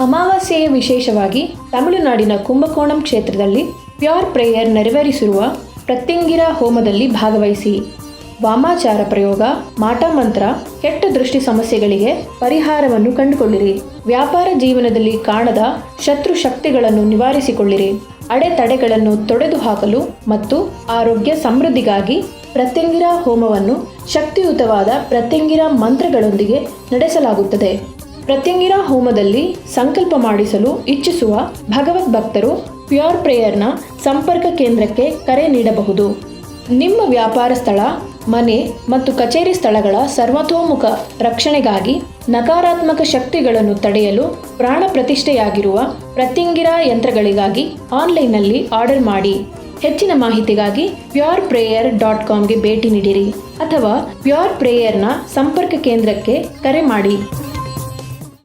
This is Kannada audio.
ಅಮಾವಾಸ್ಯೆಯ ವಿಶೇಷವಾಗಿ ತಮಿಳುನಾಡಿನ ಕುಂಭಕೋಣಂ ಕ್ಷೇತ್ರದಲ್ಲಿ ಪ್ಯೂರ್ ಪ್ರೇಯರ್ ನೆರವೇರಿಸಿರುವ ಪ್ರತ್ಯಂಗಿರ ಹೋಮದಲ್ಲಿ ಭಾಗವಹಿಸಿ. ವಾಮಾಚಾರ ಪ್ರಯೋಗ, ಮಾಟ ಮಂತ್ರ, ಕೆಟ್ಟ ದೃಷ್ಟಿ ಸಮಸ್ಯೆಗಳಿಗೆ ಪರಿಹಾರವನ್ನು ಕಂಡುಕೊಳ್ಳಿರಿ. ವ್ಯಾಪಾರ ಜೀವನದಲ್ಲಿ ಕಾಣದ ಶತ್ರು ಶಕ್ತಿಗಳನ್ನು ನಿವಾರಿಸಿಕೊಳ್ಳಿರಿ. ಅಡೆತಡೆಗಳನ್ನು ತೊಡೆದು ಹಾಕಲು ಮತ್ತು ಆರೋಗ್ಯ ಸಮೃದ್ಧಿಗಾಗಿ ಪ್ರತ್ಯಂಗಿರ ಹೋಮವನ್ನು ಶಕ್ತಿಯುತವಾದ ಪ್ರತ್ಯಂಗಿರ ಮಂತ್ರಗಳೊಂದಿಗೆ ನಡೆಸಲಾಗುತ್ತದೆ. ಪ್ರತ್ಯಂಗಿರ ಹೋಮದಲ್ಲಿ ಸಂಕಲ್ಪ ಮಾಡಿಸಲು ಇಚ್ಛಿಸುವ ಭಗವದ್ ಭಕ್ತರು ಪ್ಯೂರ್ ಪ್ರೇಯರ್ನ ಸಂಪರ್ಕ ಕೇಂದ್ರಕ್ಕೆ ಕರೆ ನೀಡಬಹುದು. ನಿಮ್ಮ ವ್ಯಾಪಾರ ಸ್ಥಳ, ಮನೆ ಮತ್ತು ಕಚೇರಿ ಸ್ಥಳಗಳ ಸರ್ವತೋಮುಖ ರಕ್ಷಣೆಗಾಗಿ ನಕಾರಾತ್ಮಕ ಶಕ್ತಿಗಳನ್ನು ತಡೆಯಲು ಪ್ರಾಣ ಪ್ರತಿಷ್ಠೆಯಾಗಿರುವ ಪ್ರತ್ಯಂಗಿರ ಯಂತ್ರಗಳಿಗಾಗಿ ಆನ್ಲೈನ್ನಲ್ಲಿ ಆರ್ಡರ್ ಮಾಡಿ. ಹೆಚ್ಚಿನ ಮಾಹಿತಿಗಾಗಿ ಪ್ಯೂರ್ ಪ್ರೇಯರ್ ಡಾಟ್ ಕಾಮ್ಗೆ ಭೇಟಿ ನೀಡಿರಿ ಅಥವಾ ಪ್ಯೂರ್ ಪ್ರೇಯರ್ನ ಸಂಪರ್ಕ ಕೇಂದ್ರಕ್ಕೆ ಕರೆ ಮಾಡಿ.